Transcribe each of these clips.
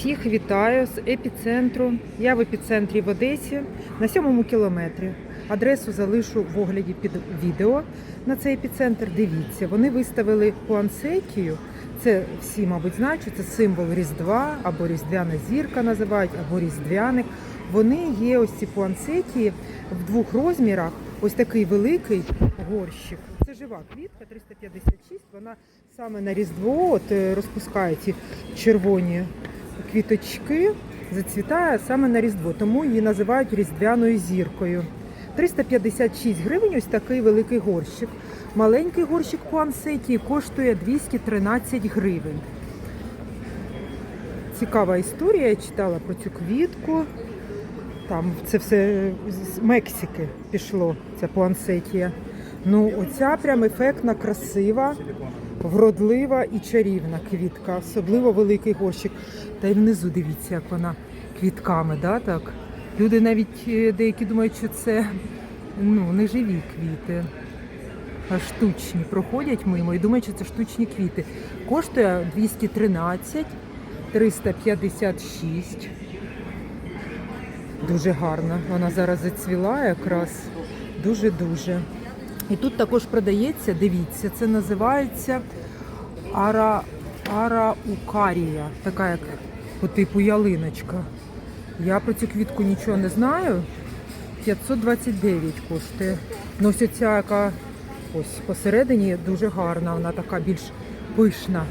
Всіх вітаю з епіцентру. Я в епіцентрі в Одесі на сьомому кілометрі. Адресу залишу в огляді під відео на цей епіцентр. Дивіться, вони виставили пуансекію. Це всі, мабуть, знають, це символ Різдва або Різдвяна зірка називають, або Різдвяник. Вони є ось ці пуансекії в двох розмірах. Ось такий великий горщик. Це жива квітка 356. Вона саме на Різдво от, е, розпускає ці червоні квіточки, зацвітає саме на Різдво, тому її називають різдвяною зіркою. 356 гривень ось такий великий горщик. Маленький горщик пуансетії коштує 213 гривень. Цікава історія, я читала про цю квітку. Там це все з Мексики пішло, ця пуансетія. Ну, оця прям ефектна, красива, вродлива і чарівна квітка, особливо великий горщик. Та й внизу дивіться, як вона квітками, да, так? Люди навіть е, деякі думають, що це ну, не живі квіти, а штучні. Проходять мимо і думають, що це штучні квіти. Коштує 213, 356. Дуже гарна. Вона зараз зацвіла якраз. Дуже-дуже. І тут також продається, дивіться, це називається ара, араукарія, така як по типу ялиночка. Я про цю квітку нічого не знаю. 529 коштує. Ну яка ось посередині дуже гарна, вона така більш пишна.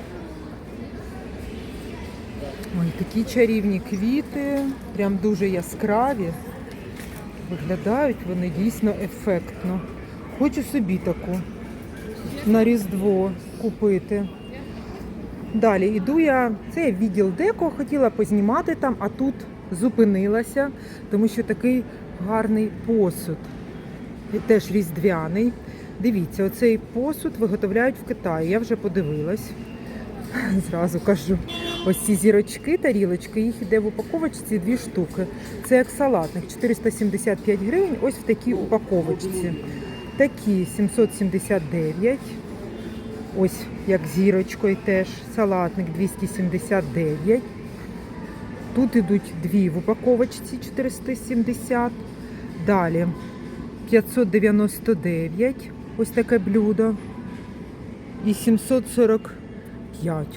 Ой, такі чарівні квіти, прям дуже яскраві. Виглядають вони дійсно ефектно. Хочу собі таку на Різдво купити. Далі йду я, це відділ деко, хотіла познімати там, а тут зупинилася, тому що такий гарний посуд. Теж різдвяний. Дивіться, оцей посуд виготовляють в Китаї. Я вже подивилась. Зразу кажу. Ось ці зірочки, тарілочки, їх іде в упаковочці дві штуки. Це як салатник, 475 гривень, ось в такій упаковочці. Такі 779. Ось як зірочкою теж салатник 279. Тут ідуть дві в упаковочці 470. Далі 599. Ось таке блюдо. І 745.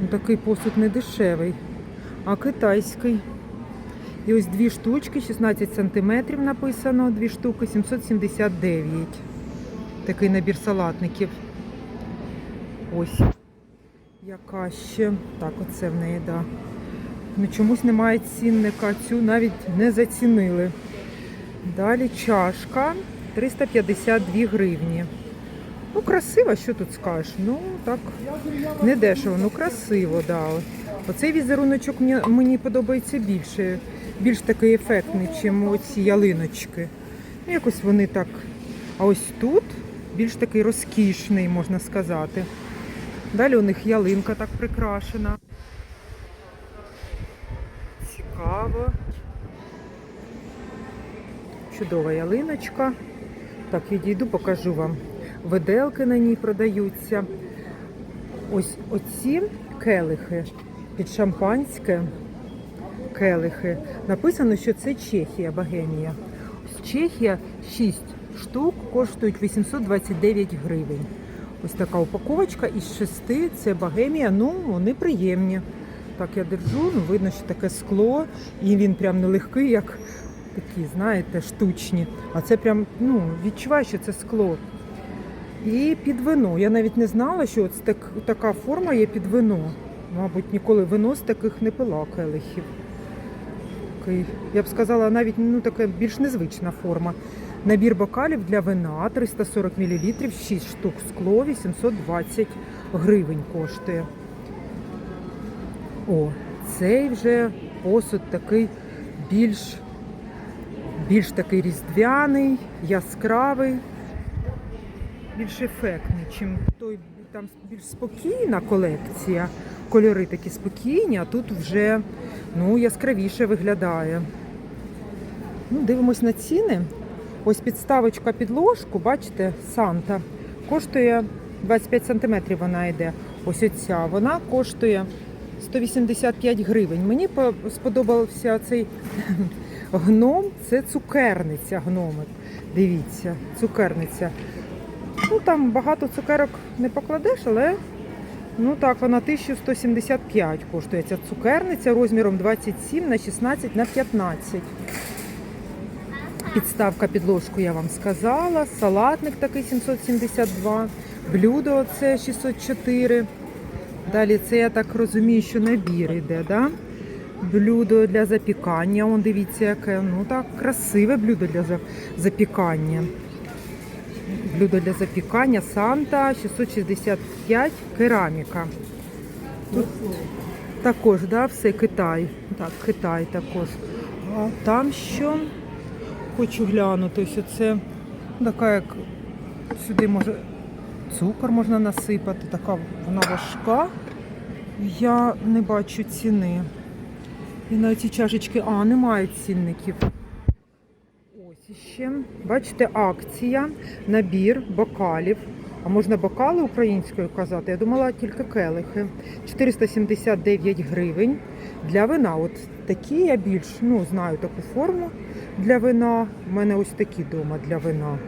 Ну, такий посуд не дешевий, а китайський. І ось дві штучки, 16 сантиметрів написано, дві штуки, 779. Такий набір салатників. Ось. Яка ще. Так, оце в неї, да. Ну чомусь немає цінника, цю навіть не зацінили. Далі чашка 352 гривні. Ну, красиво, що тут скажеш? Ну, так, не дешево, ну красиво, да. Оцей візеруночок мені подобається більше. Більш такий ефектний, ніж оці ялиночки. Ну, якось вони так. А ось тут більш такий розкішний, можна сказати. Далі у них ялинка так прикрашена. Цікаво. Чудова ялиночка. Так, відійду, покажу вам. Виделки на ній продаються. Ось оці келихи під шампанське. Келихи. Написано, що це Чехія, Богемія. Ось Чехія 6 штук коштують 829 гривень. Ось така упаковочка із шести. Це Богемія. Ну, вони приємні. Так я держу, ну видно, що таке скло, і він прям не легкий, як такі, знаєте, штучні. А це прям, ну, відчуваю, що це скло. І під вино. Я навіть не знала, що ось так, така форма є під вино. Мабуть, ніколи вино з таких не пила келихів. Такий, я б сказала, навіть ну, така більш незвична форма. Набір бокалів для вина 340 мл, 6 штук скло, 820 гривень коштує. О, цей вже посуд такий більш, більш такий різдвяний, яскравий, більш ефектний, чим той там більш спокійна колекція. Кольори такі спокійні, а тут вже ну, яскравіше виглядає. Ну, дивимось на ціни. Ось підставочка під ложку, бачите, Санта, коштує 25 см вона йде. Ось оця, вона коштує 185 гривень. Мені сподобався цей гном. Це цукерниця гномик. Дивіться, цукерниця. Ну там багато цукерок не покладеш, але ну так, вона 1175 коштує. Ця цукерниця розміром 27 на 16 на 15. Підставка під ложку я вам сказала. Салатник такий 772. Блюдо це 604. Далі це я так розумію, що набір йде, да? Блюдо для запікання. Он дивіться, яке. Ну так, красиве блюдо для запікання. Блюдо для запікання Санта 665 кераміка. Тут також, да, все Китай. Так, Китай також. А там що? Хочу глянути, що це така, як сюди може цукор можна насипати, така вона важка. Я не бачу ціни. І на ці чашечки, а, немає цінників. Іще. Бачите, акція, набір бокалів. А можна бокали українською казати? Я думала тільки келихи. 479 гривень для вина. От такі я більш ну, знаю таку форму для вина. У мене ось такі вдома для вина.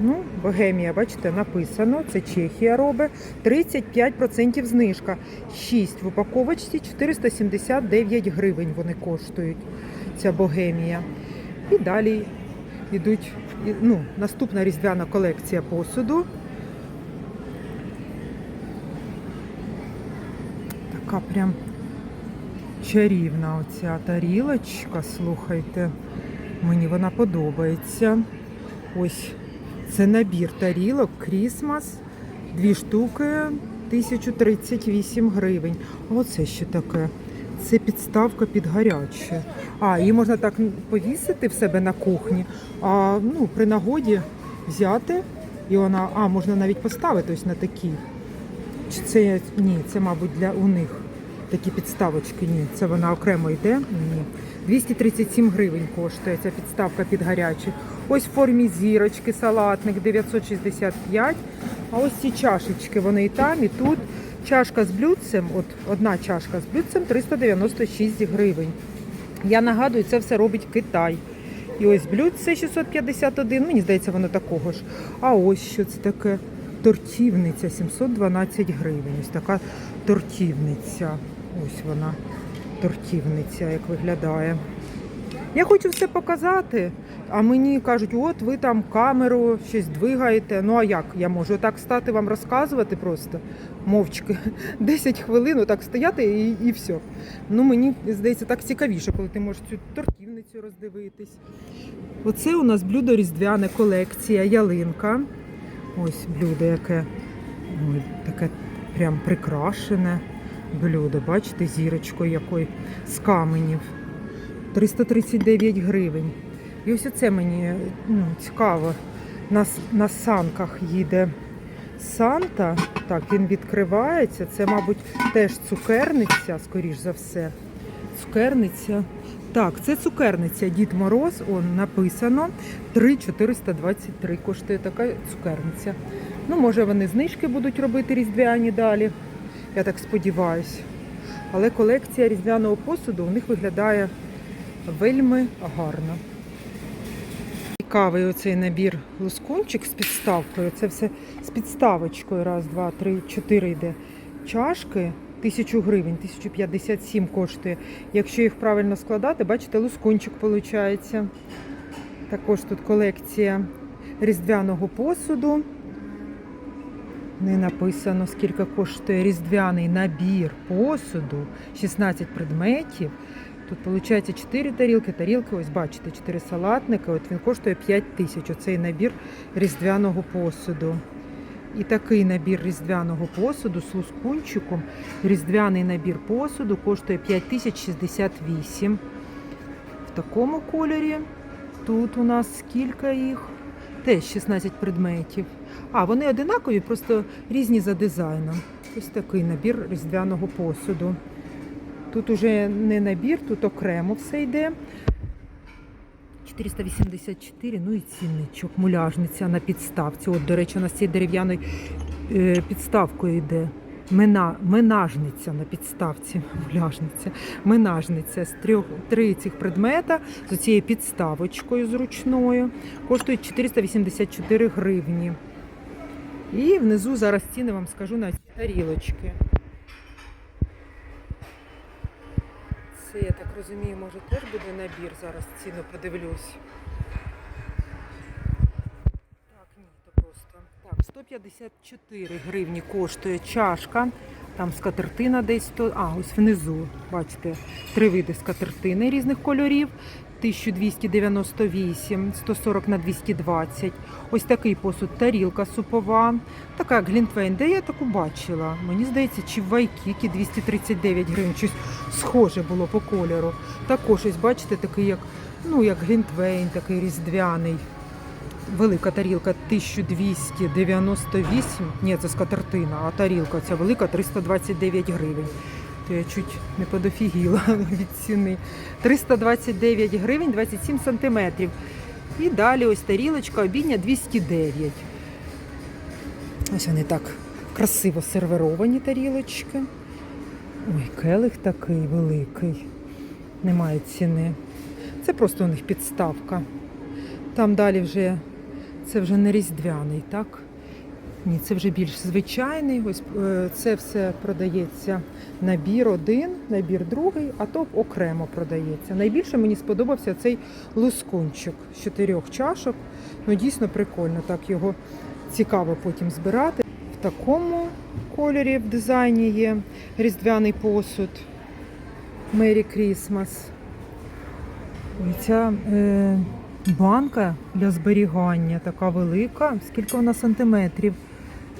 Ну, Богемія, бачите, написано. Це Чехія робить. 35% знижка. 6 в упаковочці, 479 гривень вони коштують. Ця богемія. І далі йдуть ну, наступна різдвяна колекція посуду. Така прям чарівна оця тарілочка, слухайте. Мені вона подобається. Ось це набір тарілок Крісмас. Дві штуки 1038 гривень. Оце що таке? Це підставка під гаряче. А, її можна так повісити в себе на кухні, а ну, при нагоді взяти і вона, а, можна навіть поставити ось на такі. Чи це ні, це, мабуть, для у них такі підставочки. Ні, це вона окремо йде. Ні. 237 гривень коштує ця підставка під гарячі. Ось в формі зірочки, салатник 965. А ось ці чашечки, вони і там, і тут. Чашка з блюдцем, от одна чашка з блюдцем 396 гривень. Я нагадую, це все робить Китай. І ось блюдце 651, мені здається, воно такого ж. А ось що це таке тортівниця 712 гривень. Ось така тортівниця. Ось вона, тортівниця, як виглядає. Я хочу все показати, а мені кажуть, от ви там камеру щось двигаєте. Ну а як я можу так стати вам розказувати просто мовчки 10 хвилин, отак стояти і, і все. Ну мені здається так цікавіше, коли ти можеш цю тортівницю роздивитись. Оце у нас блюдо різдвяне колекція, ялинка. Ось блюдо, яке ой, таке прям прикрашене блюдо. Бачите, зірочкою якої з каменів. 339 гривень. І ось оце мені ну, цікаво. На, на санках їде Санта. Так, він відкривається. Це, мабуть, теж цукерниця, скоріш за все. Цукерниця. Так, це цукерниця Дід Мороз, он написано 3,423 коштує така цукерниця. Ну, може, вони знижки будуть робити різдвяні далі. Я так сподіваюся. Але колекція різдвяного посуду у них виглядає вельми гарно. Цікавий оцей набір лускунчик з підставкою. Це все з підставочкою. Раз, два, три, чотири йде. Чашки. Тисячу гривень, 1057 коштує. Якщо їх правильно складати, бачите, лускунчик виходить. Також тут колекція різдвяного посуду. Не написано, скільки коштує різдвяний набір посуду, 16 предметів. Тут виходить 4 тарілки, тарілки, ось бачите, 4 салатники. От він коштує 5 тисяч. Оцей набір різдвяного посуду. І такий набір різдвяного посуду з лускунчиком. Різдвяний набір посуду коштує 5068. В такому кольорі. Тут у нас скільки їх? Теж 16 предметів. А, вони одинакові, просто різні за дизайном. Ось такий набір різдвяного посуду. Тут уже не набір, тут окремо все йде. 484, ну і цінничок, муляжниця на підставці. От, до речі, у нас цією дерев'яною е, підставкою йде. Мина, минажниця на підставці. Муляжниця. Минажниця з трьох три цих предмета з цією підставочкою зручною. Коштують 484 гривні. І внизу зараз ціни вам скажу на ці тарілочки. Це, я так розумію, може теж буде набір. Зараз ціну подивлюсь. Так, ні, то просто. Так, 154 гривні коштує чашка. Там скатертина десь то. А, ось внизу, бачите, три види скатертини різних кольорів. 1298, 140 на 220. Ось такий посуд, тарілка супова. Така як Глінтвейн, де я таку бачила. Мені здається, чи в Вайкікі 239 гривень, щось схоже було по кольору. Також ось, бачите, такий як, ну, як Глінтвейн, такий різдвяний. Велика тарілка 1298. Ні, це скатертина, а тарілка ця велика 329 гривень. То я чуть не подофігіла від ціни. 329 гривень 27 сантиметрів. І далі ось тарілочка обідня 209. Ось вони так красиво сервіровані тарілочки. Ой, келих такий великий. Немає ціни. Це просто у них підставка. Там далі вже це вже не різдвяний, так? Ні, це вже більш звичайний. Ось е, це все продається набір один, набір другий, а то окремо продається. Найбільше мені сподобався цей лускунчик з чотирьох чашок. Ну дійсно прикольно. Так його цікаво потім збирати. В такому кольорі в дизайні є різдвяний посуд. Мері Крісмас. Ой, ця е, банка для зберігання така велика. Скільки вона сантиметрів?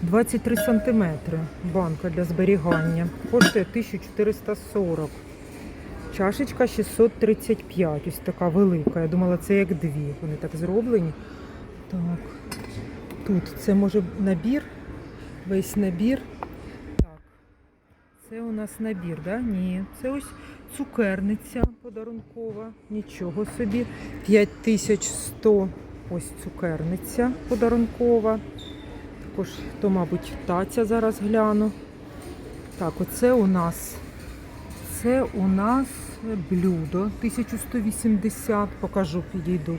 23 сантиметри. Банка для зберігання. Коштує 1440. Чашечка 635. Ось така велика. Я думала, це як дві. Вони так зроблені. Так. Тут це може набір. Весь набір. Так. Це у нас набір, да? Ні. Це ось цукерниця подарункова. Нічого собі. 5100. Ось цукерниця подарункова. Також, то, мабуть, таця зараз гляну. Так, оце у нас. Це у нас блюдо 1180. Покажу, підійду.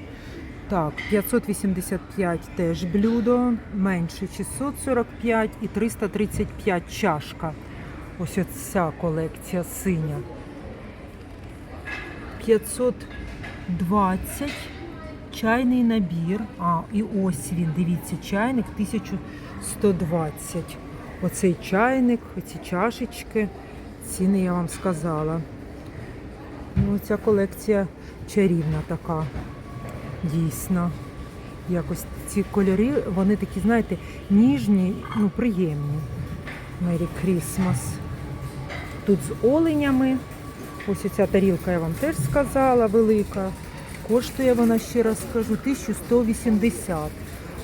Так, 585 теж блюдо, менше 645 і 335 чашка. Ось оця колекція синя. 520 чайний набір. А, і ось він, дивіться, чайник 1120. Оцей чайник, оці чашечки. Ціни я вам сказала. Ну, ця колекція чарівна така. Дійсно. Якось ці кольори, вони такі, знаєте, ніжні, ну, приємні. Мері Крісмас. Тут з оленями. Ось ця тарілка я вам теж сказала, велика. Коштує вона, ще раз скажу, 1180.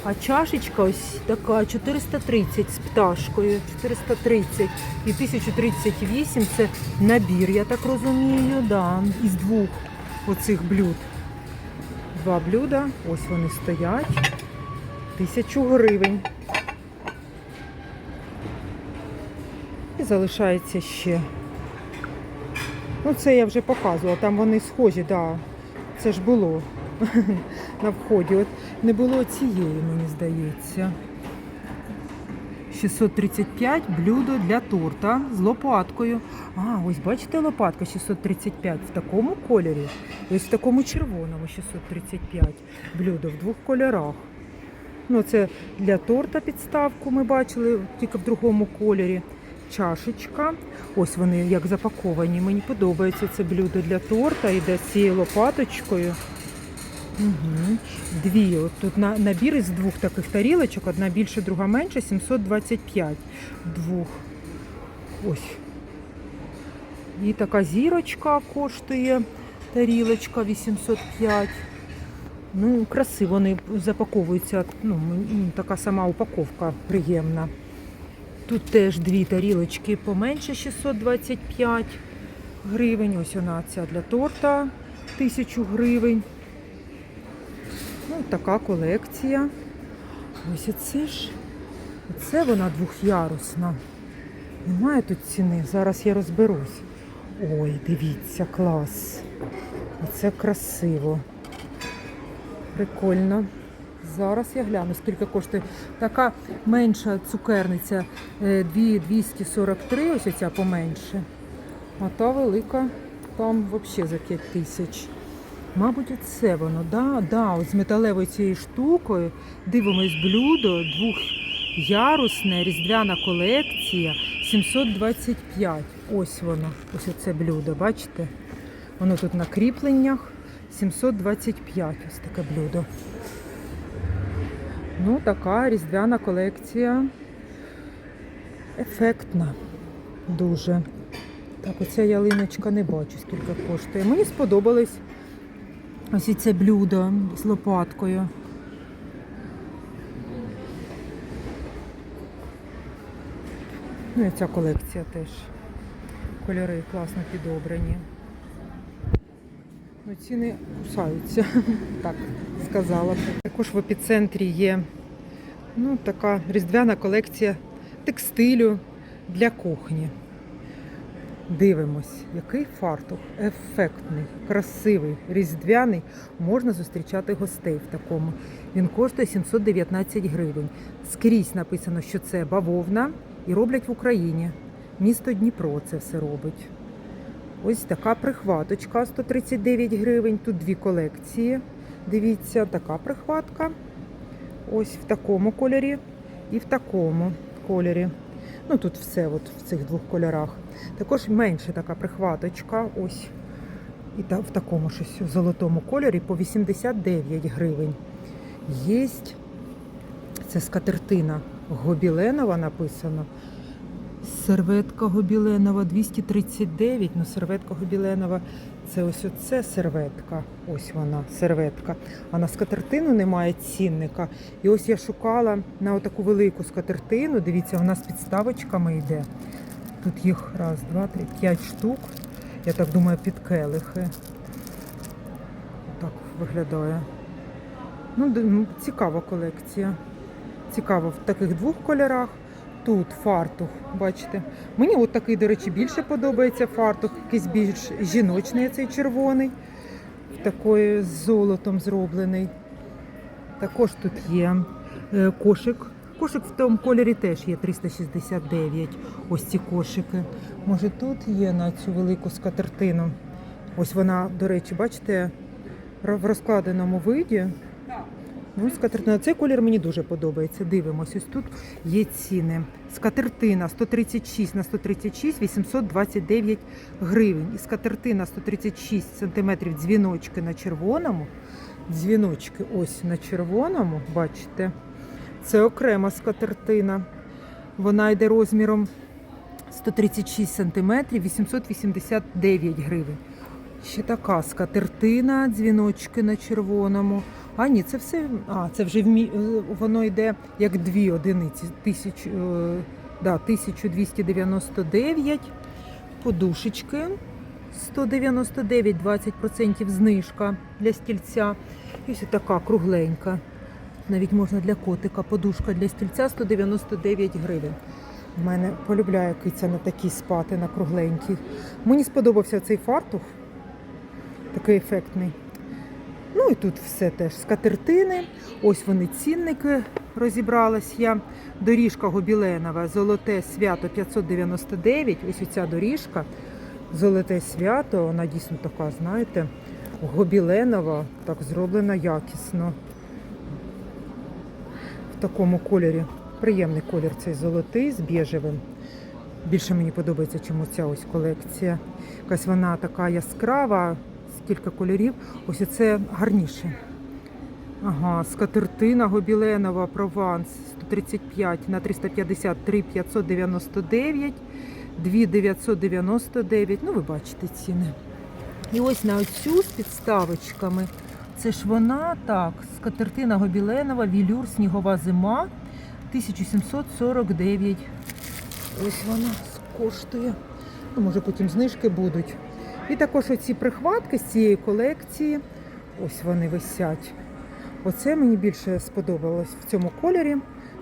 А чашечка ось така 430 з пташкою, 430 і 1038 це набір, я так розумію, да, із двох оцих блюд. Два блюда, ось вони стоять. Тисячу гривень. І залишається ще. Ну, це я вже показувала, там вони схожі, да. Це ж було на вході. От не було цієї, мені здається. 635 блюдо для торта з лопаткою. А, ось бачите, лопатка 635 в такому кольорі. Ось в такому червоному 635 блюдо в двох кольорах. Ну, це для торта підставку ми бачили, тільки в другому кольорі. Чашечка. Ось вони як запаковані. Мені подобається це блюдо для торта. Іде з цією лопаточкою. Угу. Дві. От тут на, набір із двох таких тарілочок, одна більше, друга менше, 725 двох. Ось. І така зірочка коштує тарілочка 805. Ну, красиво вони запаковуються. Ну, така сама упаковка приємна. Тут теж дві тарілочки поменше 625 гривень. Ось вона ця для торта 1000 гривень. Ну, така колекція. Ось оце ж. Оце вона двохярусна. Немає тут ціни, зараз я розберусь. Ой, дивіться, клас. Оце красиво. Прикольно. Зараз я гляну, скільки коштує. Така менша цукерниця е, 243, ось ця поменше. А та велика там взагалі за 5 тисяч. Мабуть, оце воно, да, да, з металевою цією штукою. Дивимось блюдо, двохярусне, різдвяна колекція, 725. Ось воно, ось оце блюдо, бачите? Воно тут на кріпленнях. 725 ось таке блюдо. Ну, така різдвяна колекція. Ефектна. Дуже. Так, оця ялиночка не бачу, скільки коштує. Мені сподобалось ось це блюдо з лопаткою. Ну і ця колекція теж. Кольори класно підобрані. Ну, ціни кусаються, так сказала. Також в епіцентрі є ну, така різдвяна колекція текстилю для кухні. Дивимось, який фартух ефектний, красивий, різдвяний. Можна зустрічати гостей в такому. Він коштує 719 гривень. Скрізь написано, що це бавовна і роблять в Україні. Місто Дніпро це все робить. Ось така прихваточка 139 гривень. Тут дві колекції. Дивіться, така прихватка. Ось в такому кольорі і в такому кольорі. Ну тут все от в цих двох кольорах. Також менша така прихваточка. Ось. І та, в такому щось в золотому кольорі по 89 гривень. Єсть це скатертина гобіленова написано. Серветка гобіленова 239. Ну, серветка гобіленова це ось оце серветка. Ось вона, серветка. А на скатертину немає цінника. І ось я шукала на отаку велику скатертину. Дивіться, вона з підставочками йде. Тут їх раз, два, три, п'ять штук. Я так думаю, під келихи. Так виглядає. Ну, ну, цікава колекція. Цікаво в таких двох кольорах. Тут фартух, бачите. Мені от такий, до речі, більше подобається фартух, якийсь більш жіночний цей червоний, такий з золотом зроблений. Також тут є е, кошик. Кошик в тому кольорі теж є 369. Ось ці кошики. Може тут є на цю велику скатертину. Ось вона, до речі, бачите, в розкладеному виді. Ну, скатертина. Цей колір мені дуже подобається. Дивимось. Ось тут є ціни. Скатертина 136 на 136 829 гривень. І скатертина 136 сантиметрів дзвіночки на червоному. Дзвіночки ось на червоному, бачите. Це окрема скатертина. Вона йде розміром 136 сантиметрів 889 гривень. Ще така скатертина, дзвіночки на червоному. А ні, це все. А, це вже вмі... е, воно йде як дві одиниці. Тисяч, е, да, 1299. Подушечки 199, 20% знижка для стільця. І ось така кругленька. Навіть можна для котика. Подушка для стільця 199 гривень. У мене полюбляє киця на такі спати, на кругленькі. Мені сподобався цей фартух, такий ефектний. Ну і тут все теж скатертини. Ось вони цінники розібралась я. Доріжка гобіленова, золоте свято 599. Ось оця доріжка. Золоте свято, вона дійсно така, знаєте, гобіленова, так зроблена якісно. В такому кольорі. Приємний колір цей золотий з біжевим. Більше мені подобається, чому ця ось колекція. Якась вона така яскрава, скільки кольорів. Ось це гарніше. Ага, скатертина гобіленова, прованс 135 на 353 599, 2 999. Ну, ви бачите ціни. І ось на оцю з підставочками. Це ж вона так, скатертина гобіленова, вілюр, снігова зима, 1749. Ось вона коштує. Ну, може потім знижки будуть. І також оці прихватки з цієї колекції. Ось вони висять. Оце мені більше сподобалось в цьому кольорі.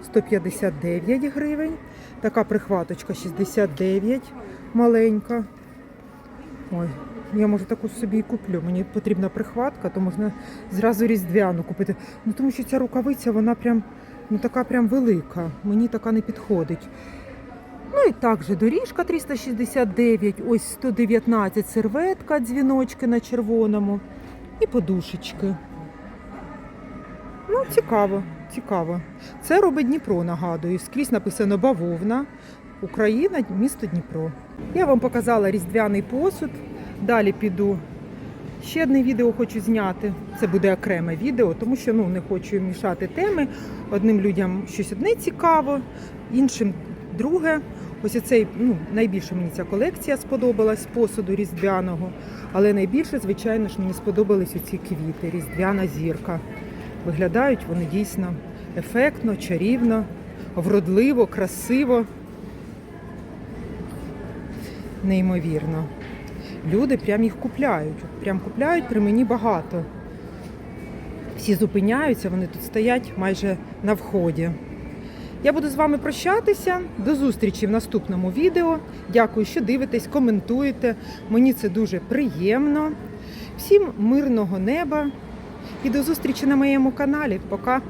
159 гривень. Така прихваточка 69 маленька. Ой, я може таку собі і куплю. Мені потрібна прихватка, то можна зразу різдвяну купити. Ну тому що ця рукавиця, вона прям ну така прям велика. Мені така не підходить. Ну і також доріжка 369, ось 119 серветка, дзвіночки на червоному і подушечки. Ну, цікаво, цікаво. Це робить Дніпро, нагадую. Скрізь написано бавовна, Україна, місто Дніпро. Я вам показала різдвяний посуд. Далі піду. Ще одне відео хочу зняти. Це буде окреме відео, тому що ну, не хочу мішати теми. Одним людям щось одне цікаво, іншим друге. Ось цей ну, найбільше мені ця колекція сподобалась посуду різдвяного. Але найбільше, звичайно ж, мені сподобались оці квіти, різдвяна зірка. Виглядають вони дійсно ефектно, чарівно, вродливо, красиво. Неймовірно. Люди прям їх купляють. Прям купляють при мені багато. Всі зупиняються, вони тут стоять майже на вході. Я буду з вами прощатися. До зустрічі в наступному відео. Дякую, що дивитесь, коментуєте. Мені це дуже приємно. Всім мирного неба і до зустрічі на моєму каналі. Пока!